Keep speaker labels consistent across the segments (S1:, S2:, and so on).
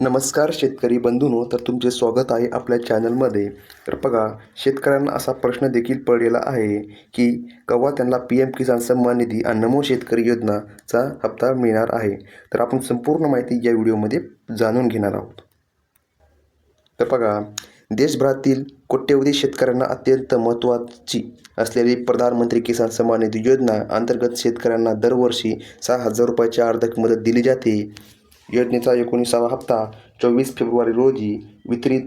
S1: नमस्कार शेतकरी बंधूनो तर तुमचे स्वागत आहे आपल्या चॅनलमध्ये. तर बघा शेतकऱ्यांना असा प्रश्न देखील पडलेला आहे की केव्हा त्यांना पी एम किसान सन्मान निधी आणि नमो शेतकरी योजनाचा हप्ता मिळणार आहे? तर आपण संपूर्ण माहिती या व्हिडिओमध्ये जाणून घेणार आहोत. तर बघा देशभरातील कोट्यवधी शेतकऱ्यांना अत्यंत महत्त्वाची असलेली प्रधानमंत्री किसान सन्मान निधी योजना अंतर्गत शेतकऱ्यांना दरवर्षी सहा हजार रुपयाची आर्थिक मदत दिली जाते. योजनेचा एकोणीसावा हप्ता चोवीस फेब्रुवारी रोजी वितरित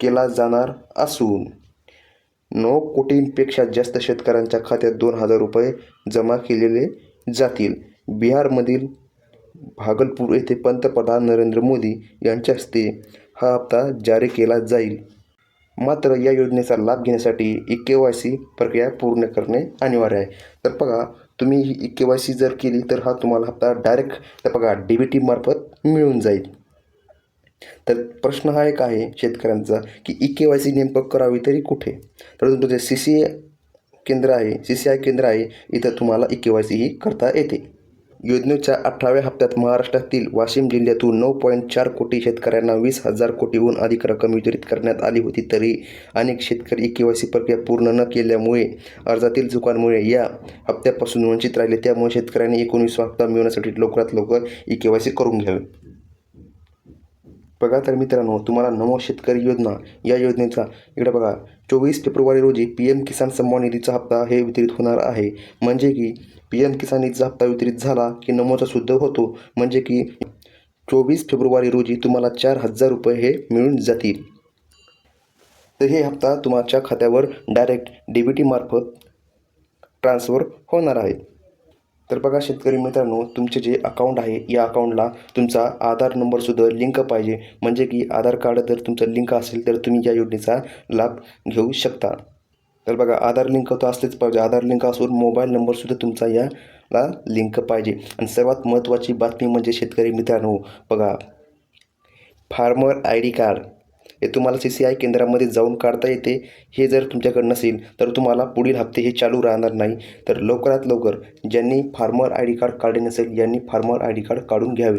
S1: केला जाणार असून नऊ कोटींपेक्षा जास्त शेतकऱ्यांच्या खात्यात दोन हजार रुपये जमा केलेले जातील. बिहारमधील भागलपूर येथे पंतप्रधान नरेंद्र मोदी यांच्या हस्ते हा हप्ता जारी केला जाईल. मात्र या योजनेचा लाभ घेण्यासाठी ई के वाय सी प्रक्रिया पूर्ण करणे अनिवार्य आहे. तर बघा तुम्ही ही ई के वाय सी जर केली तर हा तुम्हाला हप्ता डायरेक्ट तर बघा डी बी टीमार्फत मिळून जाईल. तर प्रश्न हा एक आहे शेतकऱ्यांचा की ई के वाय सी नेमकं करावी तरी कुठे? तर तुमचं जे सी सी केंद्र आहे सी सी आय केंद्र आहे इथं तुम्हाला ई के वाय सी ही करता येते. योजनेच्या अठराव्या हप्त्यात महाराष्ट्रातील वाशिम जिल्ह्यातून नऊ पॉईंट चार कोटी शेतकऱ्यांना वीस हजार कोटीहून अधिक रक्कम वितरित करण्यात आली होती. तरी अनेक शेतकरी ई के वाय सी प्रक्रिया पूर्ण न केल्यामुळे अर्जातील चुकांमुळे या हप्त्यापासून वंचित राहिले. त्यामुळे शेतकऱ्यांनी एकोणीस हप्ता मिळवण्यासाठी लवकरात लवकर ई के वाय सी करून घ्यावे. बघा तर मित्रांनो तुम्हाला नमो शेतकरी योजना या योजनेचा इकडे बघा. चोवीस फेब्रुवारी रोजी पी एम किसान सन्मान निधीचा हप्ता हे वितरित होणार आहे. म्हणजे की पी एम किसान निधीचा हप्ता वितरित झाला की नमोचा सुद्धा होतो. म्हणजे की चोवीस फेब्रुवारी रोजी तुम्हाला चार हजार रुपये हे मिळून जातील. तर हे हप्ता तुमच्या खात्यावर डायरेक्ट डी बी टीमार्फत ट्रान्सफर होणार आहे. तर बघा शेतकरी मित्रांनो तुमचे जे अकाउंट आहे या अकाउंटला तुमचा आधार नंबरसुद्धा लिंक पाहिजे. म्हणजे की आधार कार्ड जर तुमचं लिंक असेल तर तुम्ही या योजनेचा लाभ घेऊ शकता. तर बघा आधार लिंक तर असलेच पाहिजे आधार लिंक असून मोबाईल नंबरसुद्धा तुमचा याला लिंक पाहिजे. आणि सर्वात महत्त्वाची बातमी म्हणजे शेतकरी मित्रांनो बघा. फार्मर आय डी कार्ड हे तुम्हाला सी सी आय केंद्रामध्ये जाऊन काढता येते. हे जर तुमच्याकडे नसेल तर तुम्हाला पुढील हप्ते हे चालू राहणार नाही. तर लवकरात लवकर ज्यांनी फार्मर आय डी कार्ड काढले नसेल यांनी फार्मर आय डी कार्ड काढून घ्यावे.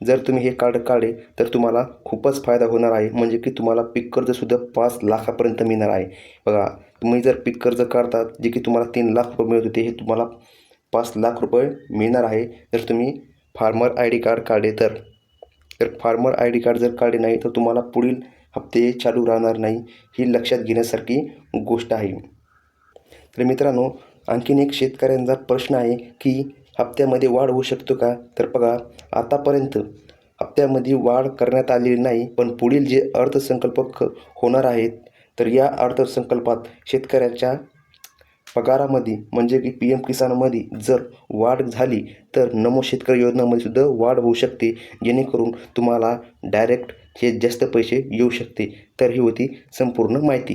S1: जर तुम्ही हे कार्ड काढले तर तुम्हाला खूपच फायदा होणार आहे. म्हणजे की तुम्हाला पीक कर्जसुद्धा पाच लाखापर्यंत मिळणार आहे. बघा तुम्ही जर पीक कर्ज काढतात जे की तुम्हाला तीन लाख रुपये मिळत होते हे तुम्हाला पाच लाख रुपये मिळणार आहे. जर तुम्ही फार्मर आय डी कार्ड काढले तर. तर फार्मर आय डी कार्ड जर काढले नाही तर तुम्हाला पुढील हप्ते चालू राहणार नाही ही लक्षात घेण्यासारखी गोष्ट आहे. तर मित्रांनो आणखीन एक शेतकऱ्यांचा प्रश्न आहे की हप्त्यामध्ये वाढ होऊ शकतो का? तर बघा आतापर्यंत हप्त्यामध्ये वाढ करण्यात आलेली नाही पण पुढील जे अर्थसंकल्प होणार आहेत तर या अर्थसंकल्पात शेतकऱ्याच्या पगारामध्ये म्हणजे की पी एम किसानमध्ये जर वाढ झाली तर नमो शेतकरी योजनामध्ये सुद्धा वाढ होऊ शकते. जेणेकरून तुम्हाला डायरेक्ट हे जास्त पैसे येऊ शकते. तर ही होती संपूर्ण माहिती.